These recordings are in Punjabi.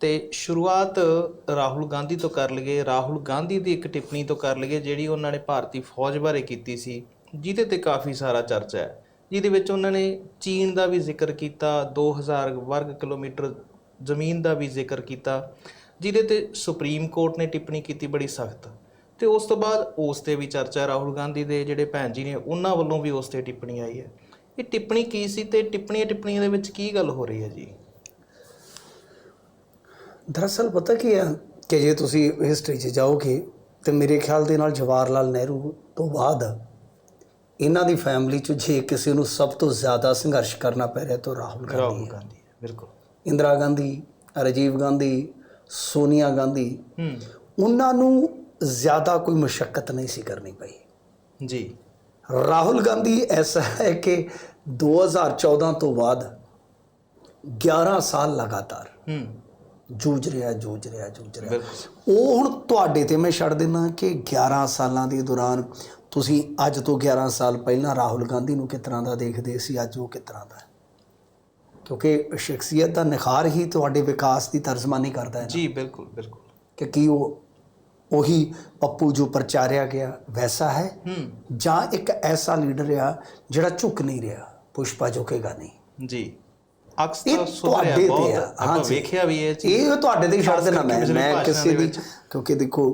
ਤੇ ਸ਼ੁਰੂਆਤ ਰਾਹੁਲ ਗਾਂਧੀ ਤੋਂ ਕਰ ਲਈਏ। ਰਾਹੁਲ ਗਾਂਧੀ ਦੀ ਇੱਕ ਟਿੱਪਣੀ ਤੋਂ ਕਰ ਲਈਏ, ਜਿਹੜੀ ਉਹਨਾਂ ਨੇ ਭਾਰਤੀ ਫੌਜ ਬਾਰੇ ਕੀਤੀ ਸੀ, ਜਿਹਦੇ ਤੇ ਕਾਫੀ ਸਾਰਾ ਚਰਚਾ ਹੈ। ਜਿਹਦੇ ਵਿੱਚ ਉਹਨਾਂ ਨੇ ਚੀਨ ਦਾ ਵੀ ਜ਼ਿਕਰ ਕੀਤਾ 2000 ਵਰਗ ਕਿਲੋਮੀਟਰ ਜ਼ਮੀਨ ਦਾ ਵੀ ਜ਼ਿਕਰ ਕੀਤਾ, ਜਿਹਦੇ ਤੇ ਸੁਪਰੀਮ ਕੋਰਟ ਨੇ ਟਿੱਪਣੀ ਕੀਤੀ ਬੜੀ ਸਖਤ। ਤੇ ਉਸ ਤੋਂ ਬਾਅਦ ਉਸ ਤੇ ਵੀ ਚਰਚਾ ਰਾਹੁਲ ਗਾਂਧੀ ਦੇ, ਜਿਹੜੇ ਭੈਣ ਜੀ ਨੇ, ਉਹਨਾਂ ਵੱਲੋਂ ਵੀ ਉਸ ਤੇ ਟਿੱਪਣੀ ਆਈ ਹੈ। ਇਹ ਟਿੱਪਣੀ ਕੀ ਸੀ ਤੇ ਟਿੱਪਣੀਆਂ ਟਿੱਪਣੀਆਂ ਦੇ ਵਿੱਚ ਕੀ ਗੱਲ ਹੋ ਰਹੀ ਹੈ ਜੀ? ਦਰਅਸਲ ਪਤਾ ਕੀ ਹੈ ਕਿ ਜੇ ਤੁਸੀਂ ਹਿਸਟਰੀ 'ਚ ਜਾਓਗੇ ਤੇ ਮੇਰੇ ਖਿਆਲ ਦੇ ਨਾਲ ਜਵਾਹਰ ਲਾਲ ਨਹਿਰੂ ਤੋਂ ਬਾਅਦ ਇਹਨਾਂ ਦੀ ਫੈਮਿਲੀ 'ਚ ਜੇ ਕਿਸੇ ਨੂੰ ਸਭ ਤੋਂ ਜ਼ਿਆਦਾ ਸੰਘਰਸ਼ ਕਰਨਾ ਪੈ ਰਿਹਾ ਤਾਂ ਰਾਹੁਲ ਗਾਂਧੀ ਰਾਹੁਲ ਗਾਂਧੀ ਬਿਲਕੁਲ। ਇੰਦਰਾ ਗਾਂਧੀ ਰਾਜੀਵ ਗਾਂਧੀ ਸੋਨੀਆ ਗਾਂਧੀ ਹੂੰ। ਉਹਨਾਂ ਨੂੰ ਜ਼ਿਆਦਾ ਕੋਈ ਮੁਸ਼ਕਲ ਨਹੀਂ ਸੀ ਕਰਨੀ ਪਈ। ਜੀ। ਰਾਹੁਲ ਗਾਂਧੀ ਐਸਾ ਹੈ ਕਿ 2014 ਤੋਂ ਬਾਅਦ 11 ਸਾਲ ਲਗਾਤਾਰ ਹੂੰ। ਜੂਝ ਰਿਹਾ ਜੂਝ ਰਿਹਾ ਜੂਝ ਰਿਹਾ। ਉਹ ਹੁਣ ਤੁਹਾਡੇ ਤੇ ਮੈਂ ਛੱਡ ਦਿੰਦਾ ਕਿ 11 ਸਾਲਾਂ ਦੇ ਦੌਰਾਨ ਤੁਸੀਂ ਅੱਜ ਤੋਂ 11 ਸਾਲ ਪਹਿਲਾਂ ਰਾਹੁਲ ਗਾਂਧੀ ਨੂੰ ਕਿਸ ਤਰ੍ਹਾਂ ਦਾ ਦੇਖਦੇ ਸੀ ਅੱਜ ਉਹ ਕਿਸ ਤਰ੍ਹਾਂ ਦਾ ਕਿਉਂਕਿ ਸ਼ਖਸੀਅਤ ਦਾ ਨਿਖਾਰ ਹੀ ਤੁਹਾਡੇ ਵਿਕਾਸ ਦੀ ਤਰਜਮਾਨੀ ਕਰਦਾ ਹੈ। ਜੀ ਬਿਲਕੁਲ ਬਿਲਕੁਲ। ਕਿ ਕੀ ਉਹ ਉਹੀ ਪੱਪੂ ਜੋ ਪ੍ਰਚਾਰਿਆ ਗਿਆ ਵੈਸਾ ਹੈ? ਹੂੰ। ਜਾਂ ਇੱਕ ਐਸਾ ਲੀਡਰ ਆ ਜਿਹੜਾ ਝੁਕ ਨਹੀਂ ਰਿਹਾ ਪੁਸ਼ਪਾ ਝੁਕੇਗਾ ਨਹੀਂ? ਜੀ। ਅਕਸ ਤਾਂ ਸੁਧਰਿਆ ਬਹੁਤ। ਆਪਾਂ। ਵੇਖਿਆ ਵੀ ਇਹ ਚੀਜ਼ ਇਹ ਤੁਹਾਡੇ ਤੇ ਹੀ ਛੱਡ ਦੇਣਾ ਮੈਂ ਮੈਂ ਕਿਸੇ ਦੇ। ਕਿਉਂਕਿ ਦੇਖੋ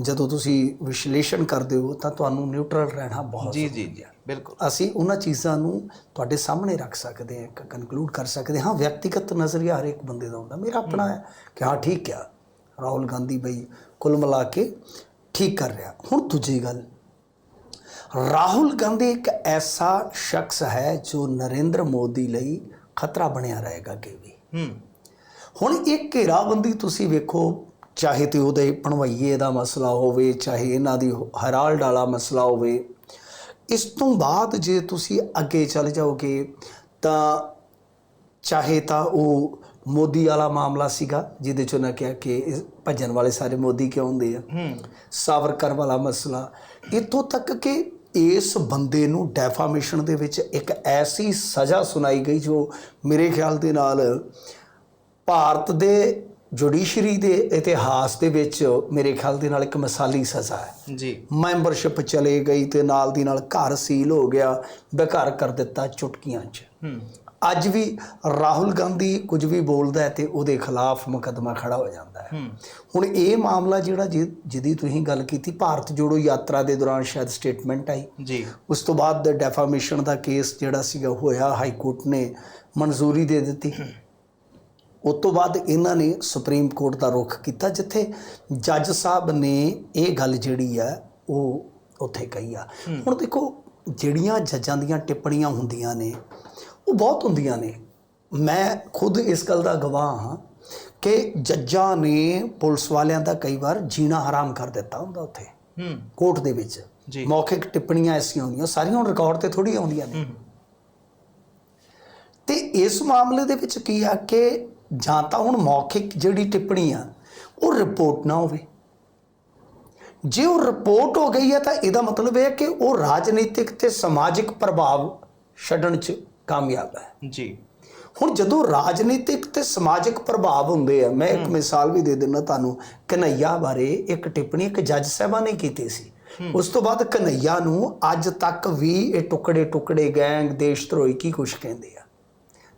ਜਦੋਂ ਤੁਸੀਂ ਵਿਸ਼ਲੇਸ਼ਣ ਕਰਦੇ ਹੋ ਤਾਂ ਤੁਹਾਨੂੰ ਨਿਊਟਰਲ ਰਹਿਣਾ ਬਹੁਤ ਜੀ ਜੀ ਜੀ ਬਿਲਕੁਲ। ਅਸੀਂ ਉਹਨਾਂ ਚੀਜ਼ਾਂ ਨੂੰ ਤੁਹਾਡੇ ਸਾਹਮਣੇ ਰੱਖ ਸਕਦੇ ਹਾਂ ਕਨਕਲੂਡ ਕਰ ਸਕਦੇ ਹਾਂ। ਵਿਅਕਤੀਗਤ ਨਜ਼ਰੀਆ ਹਰ ਇੱਕ ਬੰਦੇ ਦਾ ਹੁੰਦਾ। ਮੇਰਾ ਆਪਣਾ ਹੈ ਕਿ ਹਾਂ ਠੀਕ ਆ। ਰਾਹੁਲ ਗਾਂਧੀ ਬਈ ਕੁੱਲ ਮਿਲਾ ਕੇ ਠੀਕ ਕਰ ਰਿਹਾ। ਹੁਣ ਦੂਜੀ ਗੱਲ ਰਾਹੁਲ ਗਾਂਧੀ ਇੱਕ ਐਸਾ ਸ਼ਖਸ ਹੈ ਜੋ ਨਰਿੰਦਰ ਮੋਦੀ ਲਈ ਖਤਰਾ ਬਣਿਆ ਰਹੇਗਾ ਅੱਗੇ ਵੀ। ਹੂੰ। ਹੁਣ ਇਹ ਘੇਰਾਬੰਦੀ ਤੁਸੀਂ ਵੇਖੋ ਚਾਹੇ ਤੇ ਉਹਦੇ ਭਣਵਈਏ ਦਾ ਮਸਲਾ ਹੋਵੇ ਚਾਹੇ ਇਹਨਾਂ ਦੀ ਹਰਾਲਡ ਵਾਲਾ ਮਸਲਾ ਹੋਵੇ ਇਸ ਤੋਂ ਬਾਅਦ ਜੇ ਤੁਸੀਂ ਅੱਗੇ ਚਲੇ ਜਾਓਗੇ ਤਾਂ ਚਾਹੇ ਤਾਂ ਉਹ ਮੋਦੀ ਵਾਲਾ ਮਾਮਲਾ ਸੀਗਾ ਜਿਹਦੇ ਚ ਉਹਨਾਂ ਕਿਹਾ ਕਿ ਭੱਜਣ ਵਾਲੇ ਸਾਰੇ ਮੋਦੀ ਕਿਉਂ ਹੁੰਦੇ ਆ? ਹੂੰ। ਸਾਵਰਕਰ ਵਾਲਾ ਮਸਲਾ। ਇੱਥੋਂ ਤੱਕ ਕਿ ਇਸ ਬੰਦੇ ਨੂੰ ਡੈਫਾਮੇਸ਼ਨ ਦੇ ਵਿੱਚ ਇੱਕ ਐਸੀ ਸਜ਼ਾ ਸੁਣਾਈ ਗਈ ਜੋ ਮੇਰੇ ਖਿਆਲ ਦੇ ਨਾਲ ਭਾਰਤ ਦੇ ਜੁਡੀਸ਼ਰੀ ਦੇ ਇਤਿਹਾਸ ਦੇ ਵਿੱਚ ਮੇਰੇ ਖਿਆਲ ਦੇ ਨਾਲ ਇੱਕ ਮਿਸਾਲੀ ਸਜ਼ਾ ਹੈ। ਜੀ। ਮੈਂਬਰਸ਼ਿਪ ਚਲੇ ਗਈ ਤੇ ਨਾਲ ਦੀ ਨਾਲ ਘਰ ਸੀਲ ਹੋ ਗਿਆ ਬੇਘਰ ਕਰ ਦਿੱਤਾ ਚੁਟਕੀਆਂ 'ਚ। ਹੂੰ। ਅੱਜ ਵੀ ਰਾਹੁਲ ਗਾਂਧੀ ਕੁਝ ਵੀ ਬੋਲਦਾ ਹੈ ਤੇ ਉਹਦੇ ਖਿਲਾਫ ਮੁਕੱਦਮਾ ਖੜਾ ਹੋ ਜਾਂਦਾ ਹੈ। ਹੁਣ ਇਹ ਮਾਮਲਾ ਜਿਹੜਾ ਜਿਹਦੀ ਤੁਸੀਂ ਗੱਲ ਕੀਤੀ ਭਾਰਤ ਜੋੜੋ ਯਾਤਰਾ ਦੇ ਦੌਰਾਨ ਸ਼ਾਇਦ ਸਟੇਟਮੈਂਟ ਆਈ। ਜੀ। ਉਸ ਤੋਂ ਬਾਅਦ ਡੈਫਾਮੇਸ਼ਨ ਦਾ ਕੇਸ ਜਿਹੜਾ ਸੀਗਾ ਹੋਇਆ ਹਾਈ ਕੋਰਟ ਨੇ ਮਨਜ਼ੂਰੀ ਦੇ ਦਿੱਤੀ। ਉਸ ਤੋਂ ਬਾਅਦ ਇਹਨਾਂ ਨੇ ਸੁਪਰੀਮ ਕੋਰਟ ਦਾ ਰੁਖ ਕੀਤਾ ਜਿੱਥੇ ਜੱਜ ਸਾਹਿਬ ਨੇ ਇਹ ਗੱਲ ਜਿਹੜੀ ਆ ਉਹ ਉੱਥੇ ਕਹੀ ਆ। ਹੁਣ ਦੇਖੋ ਜਿਹੜੀਆਂ ਜੱਜਾਂ ਦੀਆਂ ਟਿੱਪਣੀਆਂ ਹੁੰਦੀਆਂ ਨੇ ਉਹ ਬਹੁਤ ਹੁੰਦੀਆਂ ਨੇ। ਮੈਂ ਖੁਦ ਇਸ ਗੱਲ ਦਾ ਗਵਾਹ ਹਾਂ ਕਿ ਜੱਜਾਂ ਨੇ ਪੁਲਿਸ ਵਾਲਿਆਂ ਦਾ ਕਈ ਵਾਰ ਜੀਣਾ ਹਰਾਮ ਕਰ ਦਿੱਤਾ ਹੁੰਦਾ ਉੱਥੇ ਹੂੰ। ਕੋਰਟ ਦੇ ਵਿੱਚ। ਜੀ। ਮੌਖਿਕ ਟਿੱਪਣੀਆਂ ਐਸੀਆਂ ਹੁੰਦੀਆਂ ਸਾਰੀਆਂ ਹੁਣ ਰਿਕਾਰਡ ਤੇ ਥੋੜੀ ਆਉਂਦੀਆਂ ਨੇ। ਤੇ ਇਸ ਮਾਮਲੇ ਦੇ ਵਿੱਚ ਕੀ ਆ ਕਿ ਜਾਂ ਤਾਂ ਹੁਣ ਮੌਖਿਕ ਜਿਹੜੀ ਟਿੱਪਣੀ ਆ ਉਹ ਰਿਪੋਰਟ ਨਾ ਹੋਵੇ। ਜੇ ਉਹ ਰਿਪੋਰਟ ਹੋ ਗਈ ਹੈ ਤਾਂ ਇਹਦਾ ਮਤਲਬ ਇਹ ਹੈ ਕਿ ਉਹ ਰਾਜਨੀਤਿਕ ਤੇ ਸਮਾਜਿਕ ਪ੍ਰਭਾਵ ਛੱਡਣ 'ਚ ਕਾਮਯਾਬ ਹੈ। ਜੀ। ਹੁਣ ਜਦੋਂ ਰਾਜਨੀਤਿਕ ਤੇ ਸਮਾਜਿਕ ਪ੍ਰਭਾਵ ਹੁੰਦੇ ਆ ਮੈਂ ਇੱਕ ਮਿਸਾਲ ਵੀ ਦੇ ਦਿੰਦਾ ਤੁਹਾਨੂੰ ਕਨਈਆ ਬਾਰੇ ਇੱਕ ਟਿੱਪਣੀ ਇੱਕ ਜੱਜ ਸਾਹਿਬਾਨ ਨੇ ਕੀਤੀ ਸੀ। ਉਸ ਤੋਂ ਬਾਅਦ ਕਨਈਆ ਨੂੰ ਅੱਜ ਤੱਕ ਵੀ ਇਹ ਟੁਕੜੇ ਟੁਕੜੇ ਗੈਂਗ ਦੇਸ਼ ਧਰੋਹੀ ਕੀ ਕੁਛ ਕਹਿੰਦੇ ਆ।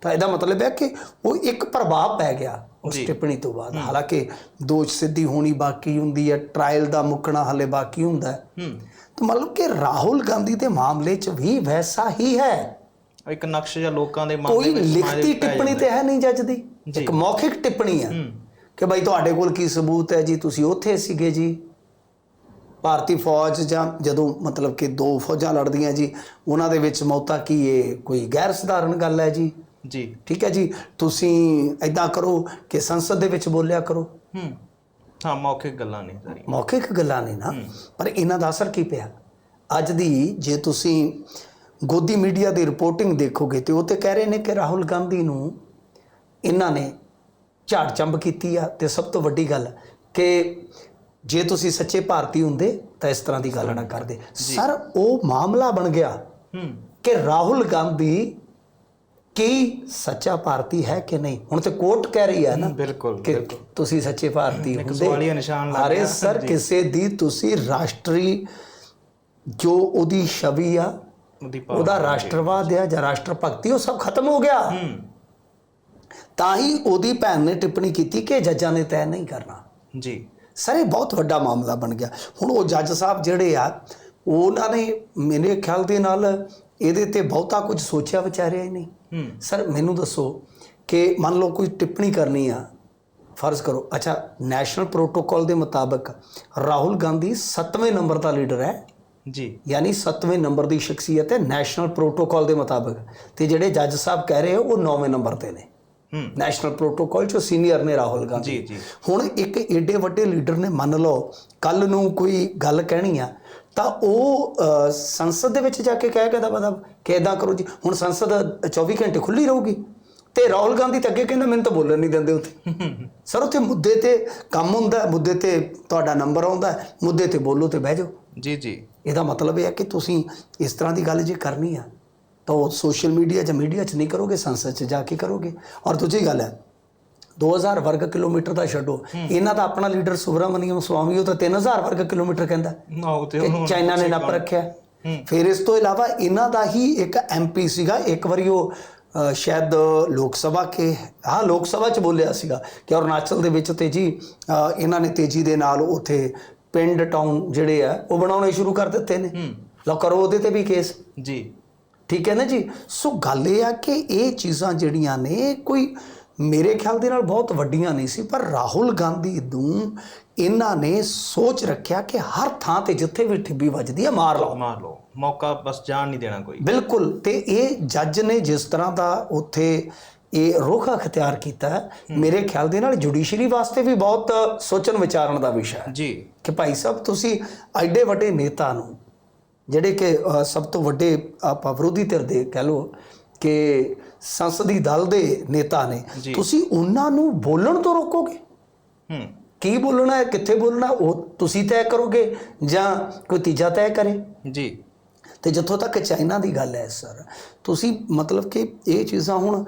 ਤਾਂ ਇਹਦਾ ਮਤਲਬ ਹੈ ਕਿ ਉਹ ਇੱਕ ਪ੍ਰਭਾਵ ਪੈ ਗਿਆ ਉਸ। ਟਿੱਪਣੀ ਤੋਂ ਬਾਅਦ। ਹਾਲਾਂਕਿ ਦੋਸ਼ ਸਿੱਧੀ ਹੋਣੀ ਬਾਕੀ ਹੁੰਦੀ ਹੈ ਟ੍ਰਾਇਲ ਦਾ ਮੁੱਕਣਾ ਹਲੇ ਬਾਕੀ ਹੁੰਦਾ ਹੈ। ਤਾਂ ਮਤਲਬ ਕਿ ਰਾਹੁਲ ਗਾਂਧੀ ਦੇ ਮਾਮਲੇ 'ਚ ਵੀ ਵੈਸਾ ਹੀ ਹੈ। ਇੱਕ ਨਕਸ਼ ਜਾਂ ਲੋਕਾਂ ਦੇ ਮਨ ਕੋਈ ਲਿਖਤੀ ਟਿੱਪਣੀ ਤੇ ਹੈ ਨਹੀਂ ਜੱਜ ਦੀ। ਇੱਕ ਮੌਖਿਕ ਟਿੱਪਣੀ ਹੂੰ ਕਿ ਭਾਈ ਤੁਹਾਡੇ ਕੋਲ ਕੀ ਸਬੂਤ ਹੈ ਜੀ ਤੁਸੀਂ ਉੱਥੇ ਸੀਗੇ ਜੀ। ਭਾਰਤੀ ਫੌਜ ਜਾਂ ਜਦੋਂ ਮਤਲਬ ਕਿ ਦੋ ਫੌਜਾਂ ਲੜਦੀਆਂ ਜੀ ਉਹਨਾਂ ਦੇ ਵਿੱਚ ਮੌਤਾਂ ਕੀ ਇਹ ਕੋਈ ਗੈਰ ਸਧਾਰਨ ਗੱਲ ਹੈ ਜੀ? ਜੀ। ਠੀਕ ਹੈ ਜੀ। ਤੁਸੀਂ ਐਦਾਂ ਕਰੋ ਕਿ ਸੰਸਦ ਦੇ ਵਿੱਚ ਬੋਲਿਆ ਕਰੋ। ਹੂੰ। ਹਾਂ ਮੌਖਿਕ ਗੱਲਾਂ ਨਹੀਂ ਸਾਰੀਆਂ। ਮੌਖਿਕ ਗੱਲਾਂ ਨੇ ਨਾ। ਪਰ ਇਹਨਾਂ ਦਾ ਅਸਰ ਕੀ ਪਿਆ? ਅੱਜ ਦੀ ਜੇ ਤੁਸੀਂ ਗੋਦੀ ਮੀਡੀਆ ਦੀ ਰਿਪੋਰਟਿੰਗ ਦੇਖੋਗੇ ਤੇ ਉਹ ਤੇ ਕਹਿ ਰਹੇ ਨੇ ਕਿ ਰਾਹੁਲ ਗਾਂਧੀ ਨੂੰ ਇਹਨਾਂ ਨੇ ਝਾੜ ਚੰਬ ਕੀਤੀ ਆ। ਤੇ ਸਭ ਤੋਂ ਵੱਡੀ ਗੱਲ ਕਿ ਜੇ ਤੁਸੀਂ ਸੱਚੇ ਭਾਰਤੀ ਹੁੰਦੇ ਤਾਂ ਇਸ ਤਰ੍ਹਾਂ ਦੀ ਗੱਲ ਨਾ ਕਰਦੇ। ਸਰ ਉਹ ਮਾਮਲਾ ਬਣ ਗਿਆ ਹੂੰ। ਕਿ ਰਾਹੁਲ ਗਾਂਧੀ ਕੀ ਸੱਚਾ ਭਾਰਤੀ ਹੈ ਕਿ ਨਹੀਂ? ਹੁਣ ਤੇ ਕੋਰਟ ਕਹਿ ਰਹੀ ਹੈ ਨਾ ਬਿਲਕੁਲ ਕਿ ਤੁਸੀਂ ਸੱਚੇ ਭਾਰਤੀ ਹੁੰਦੇ। ਸਵਾਲੀਆ ਨਿਸ਼ਾਨ ਲੱਗ ਅਰੇ। ਸਰ। ਕਿਸੇ ਦੀ ਤੁਸੀਂ ਰਾਸ਼ਟਰੀ ਜੋ ਉਹਦੀ ਛਵੀ ਆ ਉਹਦੀ ਰਾਸ਼ਟਰਵਾਦ ਆ ਜਾਂ ਰਾਸ਼ਟਰ ਭਗਤੀ ਉਹ ਸਭ ਖਤਮ ਹੋ ਗਿਆ। ਤਾਂ ਹੀ ਉਹਦੀ ਭੈਣ ਨੇ ਟਿੱਪਣੀ ਕੀਤੀ ਕਿ ਜੱਜਾਂ ਨੇ ਤੈਅ ਨਹੀਂ ਕਰਨਾ। ਜੀ। ਸਰ ਇਹ ਬਹੁਤ ਵੱਡਾ ਮਾਮਲਾ ਬਣ ਗਿਆ। ਹੁਣ ਉਹ ਜੱਜ ਸਾਹਿਬ ਜਿਹੜੇ ਆ ਉਹਨਾਂ ਨੇ ਮੇਰੇ ਖਿਆਲ ਦੇ ਨਾਲ ਇਹਦੇ ਤੇ ਬਹੁਤਾ ਕੁਝ ਸੋਚਿਆ ਵਿਚਾਰਿਆ ਹੀ ਨਹੀਂ। ਸਰ ਮੈਨੂੰ ਦੱਸੋ ਕਿ ਮੰਨ ਲਓ ਕੋਈ ਟਿੱਪਣੀ ਕਰਨੀ ਆ ਫਰਜ਼ ਕਰੋ। ਅੱਛਾ ਨੈਸ਼ਨਲ ਪ੍ਰੋਟੋਕਾਲ ਦੇ ਮੁਤਾਬਕ ਰਾਹੁਲ ਗਾਂਧੀ 7ਵੇਂ ਨੰਬਰ ਦਾ ਲੀਡਰ ਹੈ। ਜੀ। ਯਾਨੀ 7ਵੇਂ ਨੰਬਰ ਦੀ ਸ਼ਖਸੀਅਤ ਹੈ ਨੈਸ਼ਨਲ ਪ੍ਰੋਟੋਕਾਲ ਦੇ ਮੁਤਾਬਕ। ਤੇ ਜਿਹੜੇ ਜੱਜ ਸਾਹਿਬ ਕਹਿ ਰਹੇ ਉਹ 9ਵੇਂ ਨੰਬਰ ਤੇ ਨੇ। ਨੈਸ਼ਨਲ ਪ੍ਰੋਟੋਕਾਲ ਚੋਂ ਸੀਨੀਅਰ ਨੇ ਰਾਹੁਲ ਗਾਂਧੀ। ਜੀ ਜੀ। ਹੁਣ ਇੱਕ ਏਡੇ ਵੱਡੇ ਲੀਡਰ ਨੇ ਮੰਨ ਲਓ ਕੱਲ ਨੂੰ ਕੋਈ ਗੱਲ ਕਹਿਣੀ ਆ ਤਾਂ ਉਹ ਸੰਸਦ ਦੇ ਵਿੱਚ ਜਾ ਕੇ ਕਹੇਗਾ ਦਾ ਮਤਲਬ ਕਿ ਇਦਾਂ ਕਰੋ ਜੀ? ਹੁਣ ਸੰਸਦ 24 ਘੰਟੇ ਖੁੱਲੀ ਰਹੂਗੀ। ਤੇ ਰਾਹੁਲ ਗਾਂਧੀ ਤਾਂ ਅੱਗੇ ਕਹਿੰਦਾ ਮੈਨੂੰ ਤਾਂ ਬੋਲਣ ਨਹੀਂ ਦਿੰਦੇ ਉੱਥੇ। ਸਰ ਉੱਥੇ ਮੁੱਦੇ ਤੇ ਕੰਮ ਹੁੰਦਾ ਮੁੱਦੇ ਤੇ ਤੁਹਾਡਾ ਨੰਬਰ ਆਉਂਦਾ ਮੁੱਦੇ ਤੇ ਬੋਲੋ ਤੇ ਬਹਿ ਜਾਓ। ਜੀ ਜੀ। ਇਹਦਾ ਮਤਲਬ ਇਹ ਹੈ ਕਿ ਤੁਸੀਂ ਇਸ ਤਰ੍ਹਾਂ ਦੀ ਗੱਲ ਜੇ ਕਰਨੀ ਆ ਤਾਂ ਉਹ ਸੋਸ਼ਲ ਮੀਡੀਆ ਜਾਂ ਮੀਡੀਆ 'ਚ ਨਹੀਂ ਕਰੋਗੇ ਸੰਸਦ 'ਚ ਜਾ ਕੇ ਕਰੋਗੇ। ਔਰ ਦੂਜੀ ਗੱਲ ਹੈ 2000 ਵਰਗ ਕਿਲੋਮੀਟਰ ਦਾ ਛੱਡੋ। ਇਹਨਾਂ ਦਾ ਆਪਣਾ ਲੀਡਰ ਸੁਬਰਾਮਨੀਅਮ ਸਵਾਮੀ ਉਹ ਤਾਂ 3000 ਵਰਗ ਕਿਲੋਮੀਟਰ ਕਹਿੰਦਾ। ਨਾ ਉਹ ਤੇ ਉਹਨੂੰ ਚਾਈਨਾ ਨੇ ਨੱਪ ਰੱਖਿਆ। ਫਿਰ ਇਸ ਤੋਂ ਇਲਾਵਾ ਇਹਨਾਂ ਦਾ ਹੀ ਇੱਕ ਐਮਪੀ ਸੀਗਾ। ਇੱਕ ਵਾਰੀ ਉਹ ਸ਼ਾਇਦ ਲੋਕ ਸਭਾ ਕੇ ਹਾਂ ਲੋਕ ਸਭਾ ਚ ਬੋਲਿਆ ਸੀਗਾ ਕਿ ਅਰੁਣਾਚਲ ਦੇ ਵਿੱਚ ਤੇ ਜੀ ਇਹਨਾਂ ਨੇ ਤੇਜ਼ੀ ਦੇ ਨਾਲ ਉਥੇ ਪਿੰਡ ਟਾਊਨ ਜਿਹੜੇ ਆ ਉਹ ਬਣਾਉਣੇ ਸ਼ੁਰੂ ਕਰ ਦਿੱਤੇ ਨੇ। ਲਓ ਕਰੋ ਉਹਦੇ ਤੇ ਵੀ ਕੇਸ। ਜੀ। ਠੀਕ ਹੈ ਨਾ ਜੀ? ਸੋ ਗੱਲ ਇਹ ਆ ਕਿ ਇਹ ਚੀਜ਼ਾਂ ਜਿਹੜੀਆਂ ਨੇ ਕੋਈ ਮੇਰੇ ਖਿਆਲ ਦੇ ਨਾਲ ਬਹੁਤ ਵੱਡੀਆਂ ਨਹੀਂ ਸੀ ਪਰ ਰਾਹੁਲ ਗਾਂਧੀ ਨੂੰ ਇਹਨਾਂ ਨੇ ਸੋਚ ਰੱਖਿਆ ਕਿ ਹਰ ਥਾਂ ਤੇ ਜਿੱਥੇ ਵੀ ਠਿੱਬੀ ਵੱਜਦੀ ਹੈ ਮਾਰ ਲਓ। ਮਾਰ ਲਓ। ਮੌਕਾ ਬਸ ਜਾਣ ਨਹੀਂ ਦੇਣਾ ਕੋਈ। ਬਿਲਕੁਲ। ਤੇ ਇਹ ਜੱਜ ਨੇ ਜਿਸ ਤਰ੍ਹਾਂ ਦਾ ਉੱਥੇ ਇਹ ਰੁਖ ਅਖਤਿਆਰ ਕੀਤਾ ਮੇਰੇ ਖਿਆਲ ਦੇ ਨਾਲ ਜੁਡੀਸ਼ਰੀ ਵਾਸਤੇ ਵੀ ਬਹੁਤ ਸੋਚਣ ਵਿਚਾਰਨ ਦਾ ਵਿਸ਼ਾ ਹੈ। ਜੀ। ਕਿ ਭਾਈ ਸਾਹਿਬ ਤੁਸੀਂ ਐਡੇ ਵੱਡੇ ਨੇਤਾ ਨੂੰ ਜਿਹੜੇ ਕਿ ਸਭ ਤੋਂ ਵੱਡੇ ਆਪਾਂ ਵਿਰੋਧੀ ਧਿਰ ਦੇ ਕਹਿ ਲਓ ਕਿ ਸੰਸਦੀ ਦਲ ਦੇ ਨੇਤਾ ਨੇ। ਤੁਸੀਂ ਉਹਨਾਂ ਨੂੰ ਬੋਲਣ ਤੋਂ ਰੋਕੋਗੇ? ਹੂੰ। ਕੀ ਬੋਲਣਾ ਹੈ? ਕਿੱਥੇ ਬੋਲਣਾ ਉਹ ਤੁਸੀਂ ਤੈਅ ਕਰੋਗੇ ਜਾਂ ਕੋਈ ਤੀਜਾ ਤੈਅ ਕਰੇ? ਜੀ। ਤੇ ਜਿੱਥੋਂ ਤੱਕ ਚਾਈਨਾ ਦੀ ਗੱਲ ਹੈ ਸਰ ਤੁਸੀਂ ਮਤਲਬ ਕਿ ਇਹ ਚੀਜ਼ਾਂ ਹੁਣ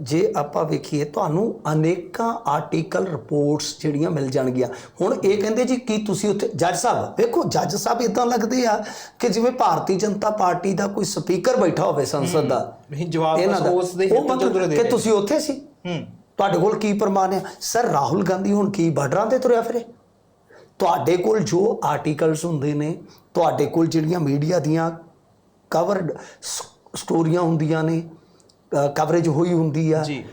ਜੇ ਆਪਾਂ ਵੇਖੀਏ ਤੁਹਾਨੂੰ ਅਨੇਕਾਂ ਆਰਟੀਕਲ ਰਿਪੋਰਟਸ ਜਿਹੜੀਆਂ ਮਿਲ ਜਾਣਗੀਆਂ। ਹੁਣ ਇਹ ਕਹਿੰਦੇ ਜੀ ਕੀ ਤੁਸੀਂ ਉੱਥੇ ਜੱਜ ਸਾਹਿਬ ਵੇਖੋ ਜੱਜ ਸਾਹਿਬ ਇਦਾਂ ਲੱਗਦੇ ਆ ਕਿ ਜਿਵੇਂ ਭਾਰਤੀ ਜਨਤਾ ਪਾਰਟੀ ਦਾ ਕੋਈ ਸਪੀਕਰ ਬੈਠਾ ਹੋਵੇ ਸੰਸਦ ਦਾ। ਨਹੀਂ ਜਵਾਬ ਉਸ ਦੇ ਕਿ। ਤੁਸੀਂ ਉੱਥੇ ਸੀ। ਹੂੰ। ਤੁਹਾਡੇ ਕੋਲ ਕੀ ਪ੍ਰਮਾਣ ਹੈ ਸਰ ਰਾਹੁਲ ਗਾਂਧੀ ਹੁਣ ਕੀ ਬਾਰਡਰਾਂ ਤੇ ਤੁਰਿਆ ਫਿਰੇ? ਤੁਹਾਡੇ ਕੋਲ ਜੋ ਆਰਟੀਕਲਸ ਹੁੰਦੇ ਨੇ ਤੁਹਾਡੇ ਕੋਲ ਜਿਹੜੀਆਂ ਮੀਡੀਆ ਦੀਆਂ ਕਵਰਡ ਸਟੋਰੀਆਂ ਹੁੰਦੀਆਂ ਨੇ ਕਵਰੇਜ ਹੋਈ ਹੁੰਦੀ ਆ ਜੀ।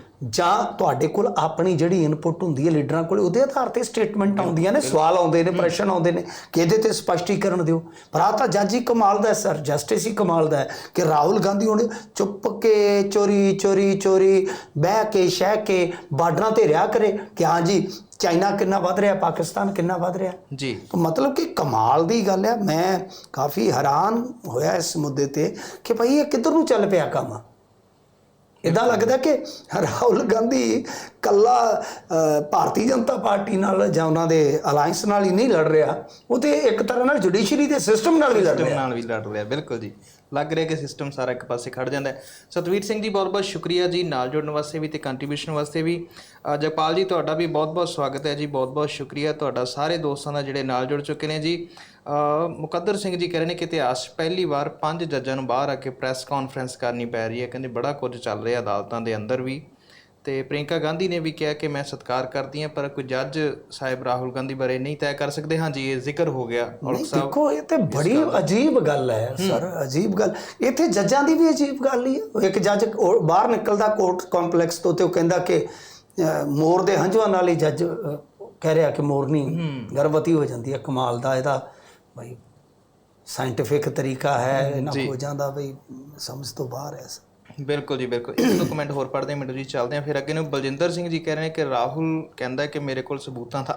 ਤੁਹਾਡੇ ਕੋਲ ਆਪਣੀ ਜਿਹੜੀ ਇਨਪੁਟ ਹੁੰਦੀ ਹੈ ਲੀਡਰਾਂ ਕੋਲ ਉਹਦੇ ਆਧਾਰ ਤੇ ਸਟੇਟਮੈਂਟ ਆਉਂਦੀਆਂ ਨੇ ਸਵਾਲ ਆਉਂਦੇ ਨੇ ਪ੍ਰਸ਼ਨ ਆਉਂਦੇ ਨੇ ਕਿ ਇਹਦੇ ਤੇ ਸਪਸ਼ਟੀਕਰਨ ਦਿਓ। ਪਰ ਆਹ ਤਾਂ ਜੱਜ ਹੀ ਕਮਾਲ ਦਾ ਸਰ ਜਸਟਿਸ ਹੀ ਕਮਾਲ ਦਾ ਹੈ ਕਿ ਰਾਹੁਲ ਗਾਂਧੀ ਹੁਣ ਚੁੱਪ ਕੇ ਚੋਰੀ ਚੋਰੀ ਚੋਰੀ ਬਹਿ ਕੇ ਸ਼ਹਿ ਕੇ ਬਾਰਡਰਾਂ ਤੇ ਰਿਹਾ ਕਰੇ ਕਿ ਹਾਂ ਜੀ ਚਾਈਨਾ ਕਿੰਨਾ ਵੱਧ ਰਿਹਾ ਪਾਕਿਸਤਾਨ ਕਿੰਨਾ ਵੱਧ ਰਿਹਾ। ਜੀ। ਤਾਂ ਮਤਲਬ ਕਿ ਕਮਾਲ ਦੀ ਗੱਲ ਹੈ ਮੈਂ ਕਾਫੀ ਹੈਰਾਨ ਹੋਇਆ ਇਸ ਮੁੱਦੇ ਤੇ ਕਿ ਭਾਈ ਇਹ ਕਿੱਧਰ ਨੂੰ ਚੱਲ ਪਿਆ ਕੰਮ? ਇਦਾਂ ਲੱਗਦਾ ਕਿ ਰਾਹੁਲ ਗਾਂਧੀ ਕੱਲਾ ਭਾਰਤੀ ਜਨਤਾ ਪਾਰਟੀ ਨਾਲ ਜਾਂ ਉਹਨਾਂ ਦੇ ਅਲਾਈਅੰਸ ਨਾਲ ਹੀ ਨਹੀਂ ਲੜ ਰਿਹਾ। ਉਹ ਤੇ ਇੱਕ ਤਰ੍ਹਾਂ ਨਾਲ ਜੁਡੀਸ਼ਰੀ ਦੇ ਸਿਸਟਮ ਨਾਲ ਵੀ ਲੜ ਰਿਹਾ। ਨਾਲ ਵੀ ਲੜ ਰਿਹਾ। ਬਿਲਕੁਲ ਜੀ। ਲੱਗ ਰਿਹਾ ਕਿ ਸਿਸਟਮ ਸਾਰਾ ਇੱਕ ਪਾਸੇ ਖੜ ਜਾਂਦਾ ਹੈ। ਸਤਵੀਰ ਸਿੰਘ ਜੀ ਬਹੁਤ-ਬਹੁਤ ਸ਼ੁਕਰੀਆ ਜੀ ਨਾਲ ਜੁੜਨ ਵਾਸਤੇ ਵੀ ਤੇ ਕੰਟਰੀਬਿਊਸ਼ਨ ਵਾਸਤੇ ਵੀ। ਅ, ਜਗਪਾਲ ਜੀ ਤੁਹਾਡਾ ਵੀ ਬਹੁਤ-ਬਹੁਤ ਸਵਾਗਤ ਹੈ ਜੀ ਬਹੁਤ-ਬਹੁਤ ਸ਼ੁਕਰੀਆ। ਤੁਹਾਡਾ ਸਾਰੇ ਦੋਸਤਾਂ ਦਾ ਜਿਹੜੇ ਨਾਲ ਜੁੜ ਚੁੱਕੇ ਨੇ ਜੀ। ਮੁਕੱਦਰ ਸਿੰਘ ਜੀ ਕਹਿ ਰਹੇ ਨੇ ਕਿ ਇਤਿਹਾਸ ਪਹਿਲੀ ਵਾਰ ਪੰਜ ਜੱਜਾਂ ਨੂੰ ਬਾਹਰ ਆ ਕੇ ਪ੍ਰੈਸ ਕਾਨਫਰੰਸ ਕਰਨੀ ਪੈ ਰਹੀ ਹੈ। ਕਹਿੰਦੇ ਬੜਾ ਕੁਝ ਚੱਲ ਰਿਹਾ ਅਦਾਲਤਾਂ ਦੇ ਅੰਦਰ ਵੀ। ਤੇ ਪ੍ਰਿੰਕਾ ਗਾਂਧੀ ਨੇ ਵੀ ਕਿਹਾ ਕਿ ਮੈਂ ਸਤਿਕਾਰ ਕਰਦੀ ਹਾਂ ਪਰ ਕੋਈ ਜੱਜ ਸਾਹਿਬ ਰਾਹੁਲ ਗਾਂਧੀ ਬਾਰੇ ਨਹੀਂ ਤੈਅ ਕਰ ਸਕਦੇ। ਹਾਂ ਜੀ ਇਹ ਜ਼ਿਕਰ ਹੋ ਗਿਆ। ਔਲਖ ਸਾਹਿਬ ਦੇਖੋ ਇਹ ਤੇ ਬੜੀ ਅਜੀਬ ਗੱਲ ਹੈ ਸਰ ਅਜੀਬ ਗੱਲ। ਇੱਥੇ ਜੱਜਾਂ ਦੀ ਵੀ ਅਜੀਬ ਗੱਲ ਹੀ ਹੈ। ਇੱਕ ਜੱਜ ਬਾਹਰ ਨਿਕਲਦਾ ਕੋਰਟ ਕੰਪਲੈਕਸ ਤੋਂ ਤੇ ਉਹ ਕਹਿੰਦਾ ਕਿ ਮੋਰ ਦੇ ਹੰਝੂਆਂ ਨਾਲ ਹੀ ਜੱਜ ਕਹਿ ਰਿਹਾ ਕਿ ਮੋਰਨੀ ਗਰਭਵਤੀ ਹੋ ਜਾਂਦੀ ਹੈ। ਕਮਾਲ ਦਾ ਇਹਦਾ ਭਾਈ ਸਾਇੰਟਿਫਿਕ ਤਰੀਕਾ ਹੈ। ਇਹਨਾਂ ਖੋਜਾਂ ਦਾ ਬਈ ਸਮਝ ਤੋਂ ਬਾਹਰ ਹੈ ਸਰ। ਬਿਲਕੁਲ ਜੀ, ਬਿਲਕੁਲ। ਇੱਕ ਦੋ ਕਮੈਂਟ ਹੋਰ ਪੜ੍ਹਦੇ ਹਾਂ, ਮਿੰਟੂ ਜੀ, ਚੱਲਦੇ ਹਾਂ। ਫਿਰ ਅੱਗੇ ਨੂੰ ਬਲਜਿੰਦਰ ਸਿੰਘ ਜੀ ਕਹਿ ਰਹੇ ਨੇ ਕਿ ਰਾਹੁਲ ਕਹਿੰਦਾ ਕਿ ਮੇਰੇ ਕੋਲ ਸਬੂਤਾਂ ਦਾ